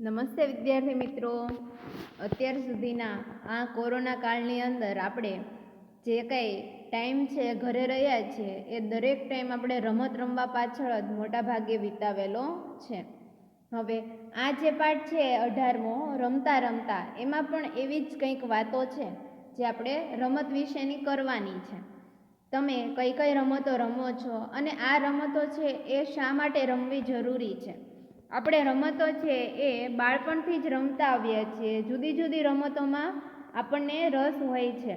નમસ્તે વિદ્યાર્થી મિત્રો. અત્યાર સુધીના આ કોરોના કાળની અંદર આપણે જે કંઈ ટાઈમ છે, ઘરે રહ્યા છીએ એ દરેક ટાઈમ આપણે રમત રમવા પાછળ જ મોટા ભાગે વિતાવેલો છે. હવે આ જે પાઠ છે અઢારમો, રમતા રમતા, એમાં પણ એવી જ કંઈક વાતો છે, જે આપણે રમત વિશેની કરવાની છે. તમે કઈ કઈ રમતો રમો છો અને આ રમતો છે, એ શા માટે રમવી જરૂરી છે? આપણે રમતો છે એ બાળપણથી જ રમતા આવ્યા છીએ. જુદી જુદી રમતોમાં આપણને રસ હોય છે.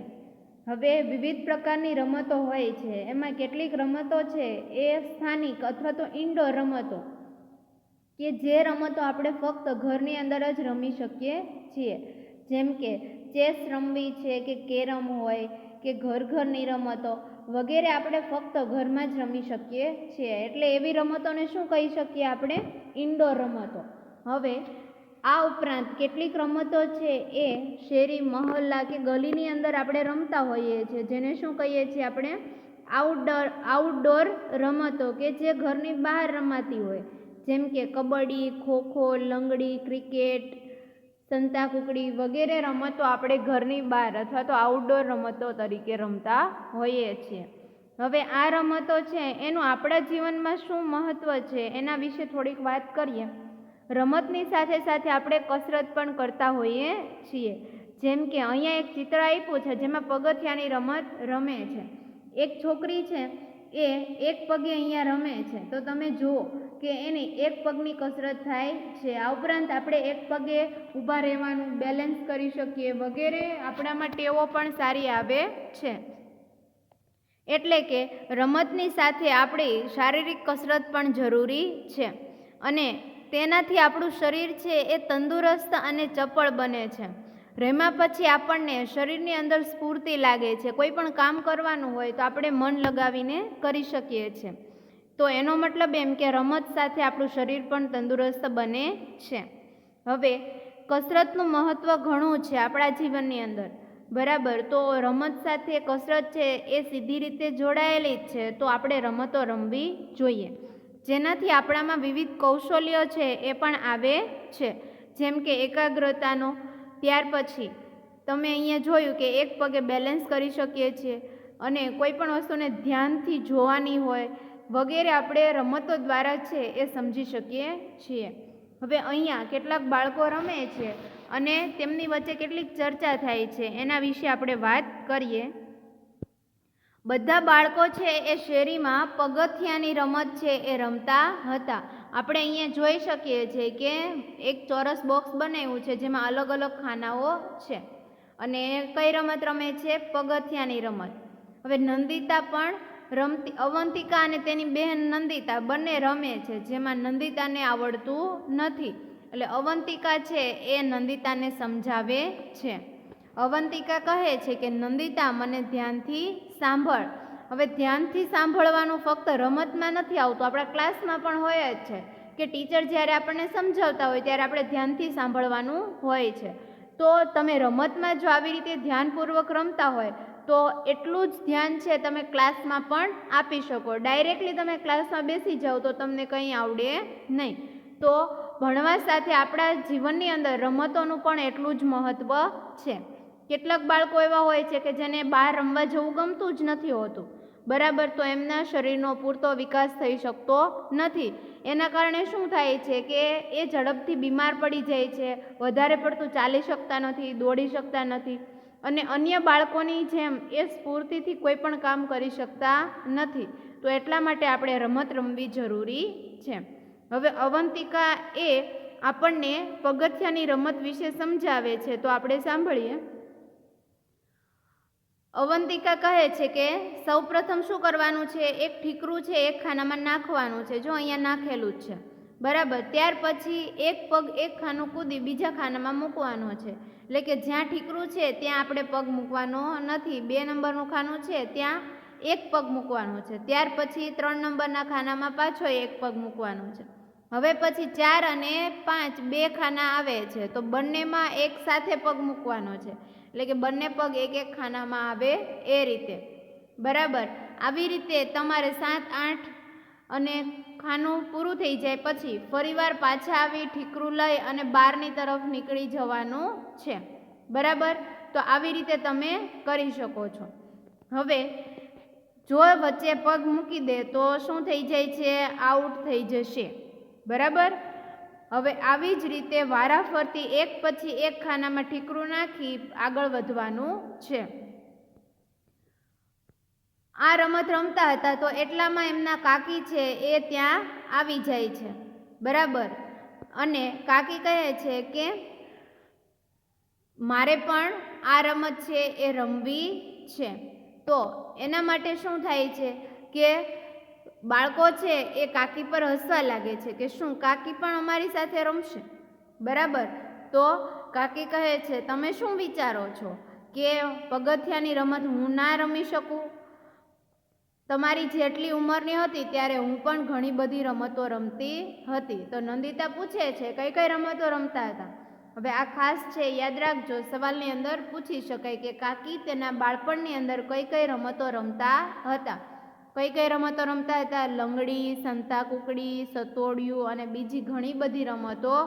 હવે વિવિધ પ્રકારની રમતો હોય છે. એમાં કેટલીક રમતો છે એ સ્થાનિક અથવા તો ઇન્ડોર રમતો, કે જે રમતો આપણે ફક્ત ઘરની અંદર જ રમી શકીએ છીએ. જેમ કે ચેસ રમવી છે કે કેરમ હોય કે ઘર ઘરની રમતો વગેરે આપણે ફક્ત ઘરમાં જ રમી શકીએ છીએ. એટલે એવી રમતોને શું કહી શકીએ આપણે? ઇન્ડોર રમતો. હવે આ ઉપરાંત કેટલીક રમતો છે એ શેરી, મહોલ્લા કે ગલીની અંદર આપણે રમતા હોઈએ છીએ, જેને શું કહીએ છીએ આપણે? આઉટડોર આઉટડોર રમતો કે જે ઘરની બહાર રમાતી હોય. જેમ કે કબડ્ડી, ખોખો, લંગડી, ક્રિકેટ સંતાકુકડી વગેરે રમતો આપણે ઘરની બહાર અથવા તો આઉટડોર રમતો તરીકે રમતા હોઈએ છીએ. હવે આ રમતો છે, એનું આપણા જીવનમાં શું મહત્ત્વ છે, એના વિશે થોડીક વાત કરીએ. રમતની સાથે સાથે આપણે કસરત પણ કરતા હોઈએ છીએ. જેમ કે અહીંયા એક ચિત્ર આપ્યું છે, જેમાં પગથિયાની રમત રમે છે. એક છોકરી છે, એ એક પગે અહીંયા રમે છે. તો તમે જુઓ કે એની એક પગની કસરત થાય છે. આ ઉપરાંત આપણે એક પગે ઊભા રહેવાનું બેલેન્સ કરી શકીએ વગેરે. આપણામાં ટેવો પણ સારી આવે છે. એટલે કે રમતની સાથે આપણી શારીરિક કસરત પણ જરૂરી છે. અને તેનાથી આપણું શરીર છે એ તંદુરસ્ત અને ચપળ બને છે. રમ્યા પછી આપણને શરીરની અંદર સ્ફૂર્તિ લાગે છે. કોઈ પણ કામ કરવાનું હોય તો આપણે મન લગાવીને કરી શકીએ છીએ તો એનો મતલબ એમ કે રમત સાથે આપણું શરીર પણ તંદુરસ્ત બને છે. હવે કસરતનું મહત્ત્વ ઘણું છે આપણા જીવનની અંદર. બરાબર, તો રમત સાથે કસરત છે એ સીધી રીતે જોડાયેલી જ છે, તો આપણે રમતો રમવી જોઈએ. જેનાથી આપણામાં વિવિધ કૌશલ્યો છે એ પણ આવે છે. જેમ કે એકાગ્રતાનો, ત્યાર પછી તમે અહીંયા જોયું કે એક પગે બેલેન્સ કરી શકીએ છીએ અને કોઈ પણ વસ્તુને ધ્યાનથી જોવાની હોય, વગેરે આપણે રમતો દ્વારા છે એ સમજી શકીએ છીએ. હવે અહીંયા કેટલાક બાળકો રમે છે અને તેમની વચ્ચે કેટલીક ચર્ચા થાય છે. એના વિશે આપણે વાત કરીએ. બધા બાળકો છે એ શેરીમાં પગથિયાની રમત છે એ રમતા હતા. આપણે અહીંયા જોઈ શકીએ છીએ કે એક ચોરસ બોક્સ બનાવ્યું છે જેમાં અલગ અલગ ખાનાઓ છે. અને કઈ રમત રમે છે? પગથિયાની રમત. હવે નંદિતા પણ રમતી, અવંતિકા અને તેની બહેન નંદિતા બંને રમે છે, જેમાં નંદિતાને આવડતું નથી. એટલે અવંતિકા છે એ નંદિતાને સમજાવે છે. અવંતિકા કહે છે કે, નંદિતા, મને ધ્યાનથી સાંભળ. હવે ધ્યાનથી સાંભળવાનું ફક્ત રમતમાં નથી આવતું, આપણા ક્લાસમાં પણ હોય જ છે કે ટીચર જ્યારે આપણને સમજાવતા હોય ત્યારે આપણે ધ્યાનથી સાંભળવાનું હોય છે. તો તમે રમતમાં જો આવી રીતે ધ્યાનપૂર્વક રમતા હોય, તો એટલું જ ધ્યાન છે તમે ક્લાસમાં પણ આપી શકો. ડાયરેક્ટલી તમે ક્લાસમાં બેસી જાઓ તો તમને કંઈ આવડે નહીં. તો ભણવા સાથે આપણા જીવનની અંદર રમતોનું પણ એટલું જ મહત્ત્વ છે. કેટલાક બાળકો એવા હોય છે કે જેને બહાર રમવા જવું ગમતું જ નથી હોતું. બરાબર તો એમના શરીરનો પૂરતો વિકાસ થઈ શકતો નથી. એના કારણે શું થાય છે કે એ ઝડપથી બીમાર પડી જાય છે, વધારે પડતું ચાલી શકતા નથી, દોડી શકતા નથી અને અન્ય બાળકોની જેમ એ સ્ફૂર્તિથી કોઈ પણ કામ કરી શકતા નથી. તો એટલા માટે આપણે રમત રમવી જરૂરી છે. હવે અવંતિકા એ આપણને પગથિયાની રમત વિશે સમજાવે છે, તો આપણે સાંભળીએ. અવંતિકા કહે છે કે, સૌપ્રથમ શું કરવાનું છે? એક ઠીકરું છે, એક ખાનામાં નાખવાનું છે. જો અહીંયા નાખેલું જ છે. બરાબર. ત્યાર પછી એક પગ એક ખાનું કૂદી બીજા ખાનામાં મૂકવાનો છે. એટલે કે જ્યાં ઠીકરું છે, ત્યાં આપણે પગ મૂકવાનો નથી. બે નંબરનું ખાનું છે, ત્યાં એક પગ મૂકવાનો છે. ત્યાર પછી ત્રણ નંબરના ખાનામાં પાછો એક પગ મૂકવાનો છે. હવે પછી ચાર અને પાંચ બે ખાના આવે છે, તો બંનેમાં એક સાથે પગ મૂકવાનો છે. એટલે કે બંને પગ એક એક ખાનામાં આવે એ રીતે. બરાબર? આવી રીતે તમારે સાત, આઠ અને ખાનું પૂરું થઈ જાય પછી ફરીવાર પાછા આવી ઠીકરું લઈ અને બહારની તરફ નીકળી જવાનું છે. બરાબર? તો આવી રીતે તમે કરી શકો છો. હવે જો વચ્ચે પગ મૂકી દે તો શું થઈ જાય છે? આઉટ થઈ જશે. બરાબર? હવે આવી જ રીતે વારાફરતી એક પછી એક ખાનામાં ઠીકરું નાખી આગળ વધવાનું છે. આ રમત રમતા હતા તો એટલામાં એમના કાકી છે એ ત્યાં આવી જાય છે. બરાબર? અને કાકી કહે છે કે, મારે પણ આ રમત છે એ રમવી છે. તો એના માટે શું થાય છે કે બાળકો છે, એ કાકી પર હસવા લાગે છે કે શું, કાકી પણ અમારી સાથે રમશે? બરાબર? તો કાકી કહે છે, તમે શું વિચારો છો કે પગથિયાની રમત હું ના રમી શકું? તમારી જેટલી ઉંમરની હતી ત્યારે હું પણ ઘણી બધી રમતો રમતી હતી. તો નંદિતા પૂછે છે, કઈ કઈ રમતો રમતા હતા? હવે આ ખાસ છે, યાદ રાખજો, સવાલની અંદર પૂછી શકાય કે કાકી તેના બાળપણની અંદર કઈ કઈ રમતો રમતા હતા. કઈ કઈ રમતો રમતા હતા? લંગડી, સંતા કુકડી, સતોડિયું અને બીજી ઘણી બધી રમતો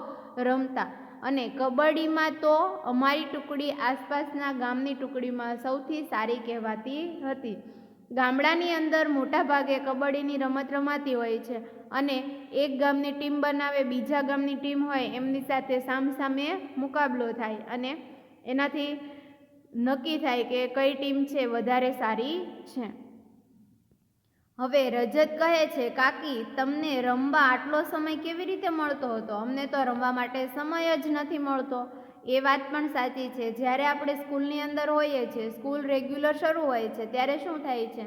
રમતા. અને કબડ્ડીમાં તો અમારી ટુકડી આસપાસના ગામની ટુકડીમાં સૌથી સારી કહેવાતી હતી. ગામડાની અંદર મોટાભાગે કબડ્ડીની રમત રમાતી હોય છે અને એક ગામની ટીમ બનાવે, બીજા ગામની ટીમ હોય, એમની સાથે સામસામે મુકાબલો થાય અને એનાથી નક્કી થાય કે કઈ ટીમ છે, વધારે સારી છે. હવે રજત કહે છે, કાકી, તમને રમવા આટલો સમય કેવી રીતે મળતો હતો? અમને તો રમવા માટે સમય જ નથી મળતો. એ વાત પણ સાચી છે. જ્યારે આપણે સ્કૂલની અંદર હોઈએ છીએ, સ્કૂલ રેગ્યુલર શરૂ હોય છે, ત્યારે શું થાય છે?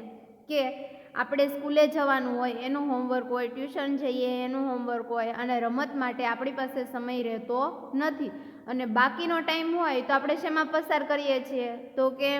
કે આપણે સ્કૂલે જવાનું હોય, એનું હોમવર્ક હોય, ટ્યુશન જઈએ, એનું હોમવર્ક હોય, અને રમત માટે આપણી પાસે સમય રહેતો નથી. અને બાકીનો ટાઈમ હોય તો આપણે શેમાં પસાર કરીએ છીએ? તો કે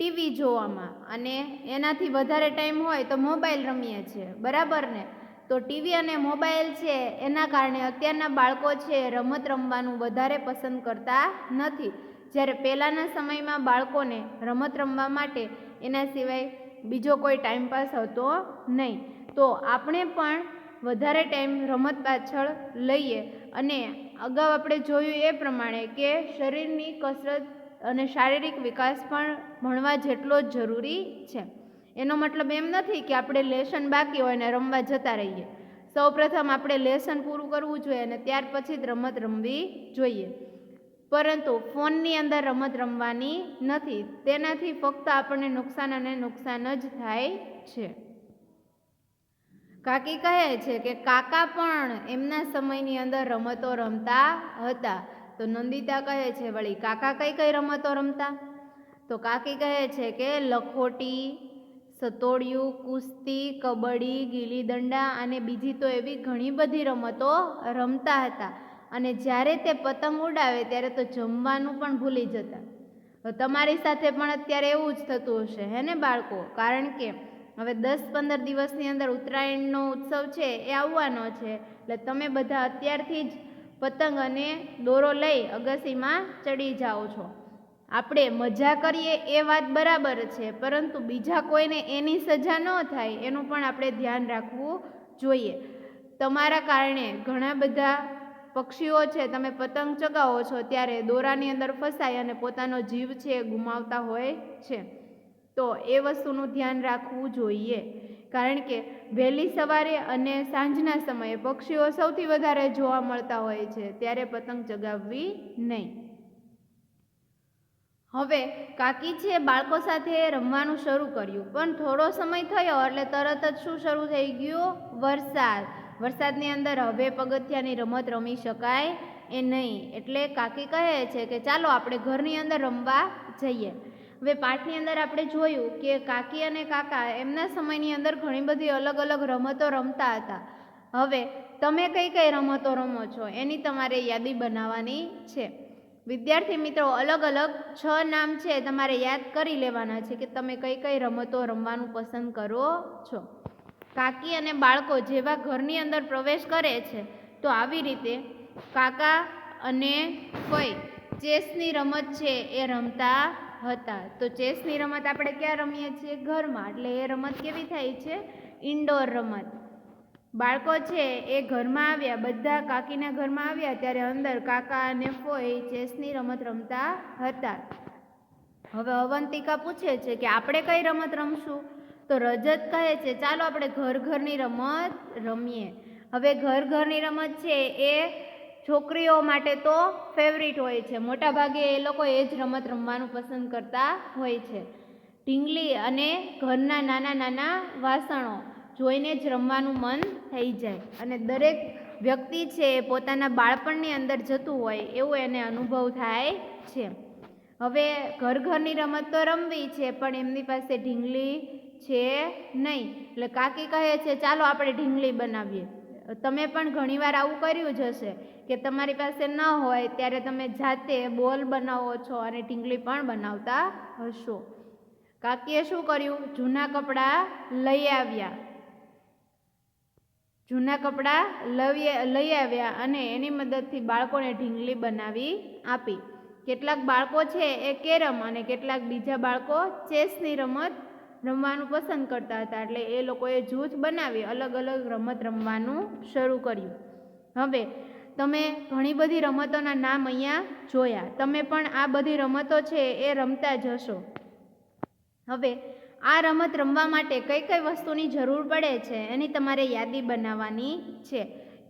ટીવી જોવામાં અને એનાથી વધારે ટાઈમ હોય તો મોબાઈલ રમીએ છીએ, બરાબર ને? તો ટીવી અને મોબાઈલ છે, એના કારણે અત્યારના બાળકો છે રમત રમવાનું વધારે પસંદ કરતા નથી. જ્યારે પહેલાંના સમયમાં બાળકોને રમત રમવા માટે એના સિવાય બીજો કોઈ ટાઈમ પાસ હતો નહીં. તો આપણે પણ વધારે ટાઈમ રમત પાછળ લઈએ અને અગાઉ આપણે જોયું એ પ્રમાણે કે શરીરની કસરત અને શારીરિક વિકાસ પણ ભણવા જેટલો જ જરૂરી છે. એનો મતલબ એમ નથી કે આપણે લેસન બાકી હોય ને રમવા જતા રહીએ. સૌપ્રથમ આપણે લેસન પૂરું કરવું જોઈએ અને ત્યાર પછી જ રમત રમવી જોઈએ. પરંતુ ફોનની અંદર રમત રમવાની નથી. તેનાથી ફક્ત આપણને નુકસાન અને નુકસાન જ થાય છે. કાકી કહે છે કે કાકા પણ એમના સમયની અંદર રમતો રમતા હતા. તો નંદિતા કહે છે, વળી કાકા કઈ કઈ રમતો રમતા? તો કાકી કહે છે કે, લખોટી, સતોડિયું, કુસ્તી, કબડ્ડી ગીલી દંડા અને બીજી તો એવી ઘણી બધી રમતો રમતા હતા. અને જ્યારે તે પતંગ ઉડાવે ત્યારે તો જમવાનું પણ ભૂલી જતા. તો તમારી સાથે પણ અત્યારે એવું જ થતું હશે, હે ને બાળકો? કારણ કે હવે દસ પંદર દિવસની અંદર ઉત્તરાયણનો ઉત્સવ છે, એ આવવાનો છે. એટલે તમે બધા અત્યારથી જ પતંગ અને દોરો લઈ અગાસીમાં ચડી જાઓ છો. આપણે મજા કરીએ એ વાત બરાબર છે, પરંતુ બીજા કોઈને એની સજા ન થાય એનું પણ આપણે ધ્યાન રાખવું જોઈએ. તમારા કારણે ઘણા બધા પક્ષીઓ છે, તમે પતંગ ચગાવો છો, ત્યારે દોરાની અંદર ફસાય અને પોતાનો જીવ છે ગુમાવતા હોય છે. તો એ વસ્તુનું ધ્યાન રાખવું જોઈએ. કારણ કે વહેલી સવારે અને સાંજના સમયે પક્ષીઓ સૌથી વધારે જોવા મળતા હોય છે, ત્યારે પતંગ ચગાવવી નહીં. હવે, કાકી છે, બાળકો સાથે રમવાનું શરૂ કર્યું, પણ થોડો સમય થયો એટલે તરત જ શું શરૂ થઈ ગયું? વરસાદ. વરસાદની અંદર હવે પગથિયાની રમત રમી શકાય એ નહીં. એટલે કાકી કહે છે કે ચાલો આપણે ઘરની અંદર રમવા જઈએ. હવે પાઠની અંદર આપણે જોયું કે કાકી અને કાકા એમના સમયની અંદર ઘણી બધી અલગ અલગ રમતો રમતા હતા. હવે તમે કઈ કઈ રમતો રમો છો એની તમારે યાદી બનાવવાની છે. વિદ્યાર્થી મિત્રો, અલગ અલગ છ નામ છે તમારે યાદ કરી લેવાના છે કે તમે કઈ કઈ રમતો રમવાનું પસંદ કરો છો. કાકી અને બાળકો જેવા ઘરની અંદર પ્રવેશ કરે છે, તો આવી રીતે કાકા અને ફઈ, ચેસની રમત છે એ રમતા હતા. તો ચેસની રમત આપણે ક્યાં રમીએ છીએ? ઘરમાં. એટલે એ રમત કેવી થાય છે? ઇન્ડોર રમત. બાળકો છે એ ઘરમાં આવ્યા. બધા કાકીના ઘરમાં આવ્યા ત્યારે અંદર કાકા અને ફોઈ ચેસની રમત રમતા હતા. હવે અવંતિકા પૂછે છે કે આપણે કઈ રમત રમશું? તો રજત કહે છે, ચાલો આપણે ઘર ઘરની રમત રમીએ. હવે ઘર ઘરની રમત છે એ છોકરીઓ માટે તો ફેવરિટ હોય છે. મોટાભાગે એ લોકો એ જ રમત રમવાનું પસંદ કરતા હોય છે. ઢીંગલી અને ઘરના નાના નાના વાસણો જોઈને જ રમવાનું મન થઈ જાય. અને દરેક વ્યક્તિ છે એ પોતાના બાળપણની અંદર જતું હોય એવું એને અનુભવ થાય છે. હવે ઘર ઘરની રમત તો રમવી છે, પણ એમની પાસે ઢીંગલી છે નહીં. એટલે કાકી કહે છે, ચાલો આપણે ઢીંગલી બનાવીએ. તમે પણ ઘણીવાર આવું કર્યું જ હશે કે તમારી પાસે ન હોય ત્યારે તમે જાતે બોલ બનાવો છો અને ઢીંગલી પણ બનાવતા હશો. કાકીએ શું કર્યું? જૂના કપડાં લઈ આવ્યા. જૂના કપડાં લઈ લઈ આવ્યા અને એની મદદથી બાળકોને ઢીંગલી બનાવી આપી. કેટલાક બાળકો છે એ કેરમ અને કેટલાક બીજા બાળકો ચેસની રમત રમવાનું પસંદ કરતા હતા એટલે એ લોકોએ જૂથ બનાવી અલગ અલગ રમત રમવાનું શરૂ કર્યું. હવે તમે ઘણી બધી રમતોના નામ અહીંયા જોયા. તમે પણ આ બધી રમતો છે એ રમતા જ હશો. હવે આ રમત રમવા માટે કઈ કઈ વસ્તુની જરૂર પડે છે એની તમારે યાદી બનાવવાની છે.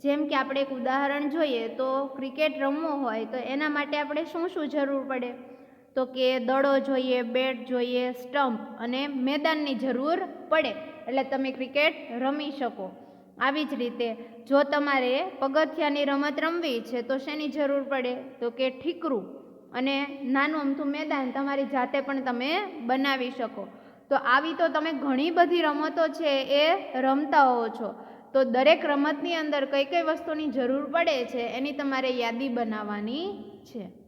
જેમ કે આપણે એક ઉદાહરણ જોઈએ તો ક્રિકેટ રમવો હોય તો એના માટે આપણે શું શું જરૂર પડે? તો કે દડો જોઈએ, બેટ જોઈએ, સ્ટમ્પ અને મેદાનની જરૂર પડે. એટલે તમે ક્રિકેટ રમી શકો. આવી જ રીતે જો તમારે પગથિયાની રમત રમવી છે, તો શેની જરૂર પડે? તો કે ઠીકરું અને નાનું અમથું મેદાન તમારી જાતે પણ તમે બનાવી શકો. તો આવી તો તમે ઘણી બધી રમતો છે એ રમતા હોવો છો. તો દરેક રમતની અંદર કઈ કઈ વસ્તુની જરૂર પડે છે, એની તમારે યાદી બનાવવાની છે.